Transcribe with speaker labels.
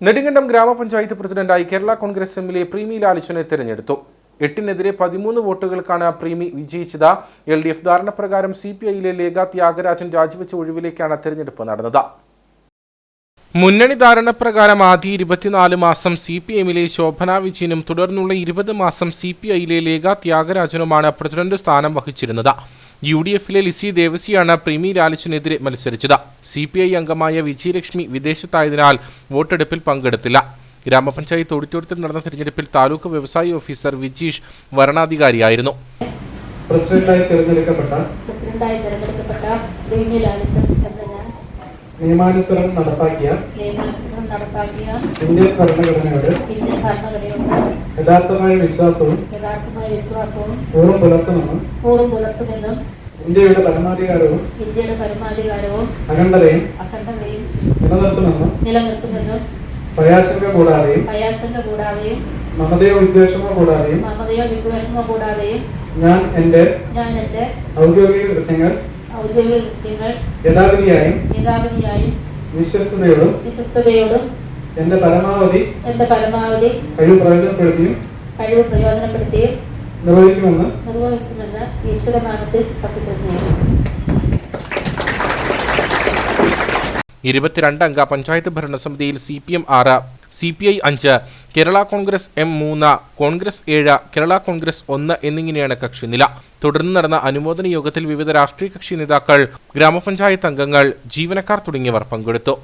Speaker 1: നെടുങ്കണ്ടം ഗ്രാമപഞ്ചായത്ത് പ്രസിഡന്റായി കേരള കോൺഗ്രസ് എമ്മിലെ പ്രീമി ലാലിച്ചനെ തെരഞ്ഞെടുത്തു. എട്ടിനെതിരെ പതിമൂന്ന് വോട്ടുകൾക്കാണ് പ്രീമി വിജയിച്ചത്. എൽ ഡി എഫ് ധാരണപ്രകാരം സി പി ഐയിലെ ലേഖ ത്യാഗരാജൻ രാജിവെച്ച ഒഴിവിലേക്കാണ് തെരഞ്ഞെടുപ്പ് നടന്നത്. മുന്നണി ധാരണപ്രകാരം ആദ്യ ഇരുപത്തിനാല് മാസം സി പി എമ്മിലെ ശോഭന വിജയനും തുടർന്നുള്ള ഇരുപത് മാസം സി പി ഐയിലെ ലേഖ ത്യാഗരാജനുമാണ് പ്രസിഡന്റ് സ്ഥാനം വഹിച്ചിരുന്നത്. യു ഡി എഫിലെ ലിസി ദേവസിയാണ് പ്രീമി ലാലിച്ചിനെതിരെ മത്സരിച്ചത്. സി പി ഐ അംഗമായ വിജയലക്ഷ്മി വിദേശത്തായതിനാൽ വോട്ടെടുപ്പിൽ പങ്കെടുത്തില്ല. ഗ്രാമപഞ്ചായത്ത് ഓഡിറ്റോറിയത്തിൽ നടന്ന തെരഞ്ഞെടുപ്പിൽ താലൂക്ക് വ്യവസായി ഓഫീസർ വിജീഷ് വരണാധികാരിയായിരുന്നു.
Speaker 2: പ്രസിഡന്റായി തിരഞ്ഞെടുക്കപ്പെട്ട
Speaker 3: പ്രസിഡന്റായി തെരഞ്ഞെടുക്കപ്പെട്ട പ്രീമി ലാലിച്ചൻ എന്ന
Speaker 2: നിയമാനുസരണം നടപ്പാക്കിയ ഇന്ത്യൻ ഭരണഘടനയോട് യഥാർത്ഥമായ വിശ്വാസവും പൂർവം പുലർത്തുമെന്നും
Speaker 3: പൂർവം പുലർത്തുമെന്നും
Speaker 2: ഇന്ത്യയുടെ പരമാധികാരവും
Speaker 3: ഇന്ത്യയുടെ പരമാധികാരവും
Speaker 2: അഖണ്ഡതയും
Speaker 3: അഖണ്ഡതയും
Speaker 2: നിലനിർത്തുമെന്നും
Speaker 3: നിലനിർത്തുമെന്നും
Speaker 2: ഭയാശങ്ക കൂടാതെയും
Speaker 3: ഭയാശങ്ക കൂടാതെയും
Speaker 2: മമതയോ വിദ്വേഷമോ കൂടാതെയും
Speaker 3: മമതയോ വിദ്വേഷമോ കൂടാതെയും
Speaker 2: ഞാൻ എന്റെ
Speaker 3: ഞാൻ എന്റെ
Speaker 2: ഔദ്യോഗിക കൃത്യങ്ങൾ
Speaker 3: ഔദ്യോഗിക കൃത്യങ്ങൾ
Speaker 2: യഥാവിധിയായും
Speaker 3: യഥാവിധിയായും
Speaker 2: വിശ്വസ്തയോടും
Speaker 3: വിശ്വസ്തയോടും
Speaker 2: എന്റെ പരമാവധി
Speaker 3: എന്റെ പരമാവധി
Speaker 2: കഴിവ് പ്രയോജനപ്പെടുത്തിയും
Speaker 3: കഴിവ് പ്രയോജനപ്പെടുത്തിയും
Speaker 2: നിർവഹിക്കുമെന്ന്
Speaker 3: നിർവഹിക്കുമെന്ന് ഈശ്വരനാമത്തിൽ സത്യപ്രതിജ്ഞ ചെയ്യുന്നു
Speaker 1: ഇരുപത്തിരണ്ട് അംഗ പഞ്ചായത്ത് ഭരണസമിതിയിൽ സി പി എം ആറ് സി പി ഐ അഞ്ച് കേരള കോൺഗ്രസ് എം മൂന്ന് കോൺഗ്രസ് ഏഴ് കേരള കോൺഗ്രസ് ഒന്ന് എന്നിങ്ങനെയാണ് കക്ഷിനില തുടർന്ന് നടന്ന അനുമോദന യോഗത്തിൽ വിവിധ രാഷ്ട്രീയ കക്ഷി നേതാക്കൾ ഗ്രാമപഞ്ചായത്ത് അംഗങ്ങൾ ജീവനക്കാർ തുടങ്ങിയവർ പങ്കെടുത്തു.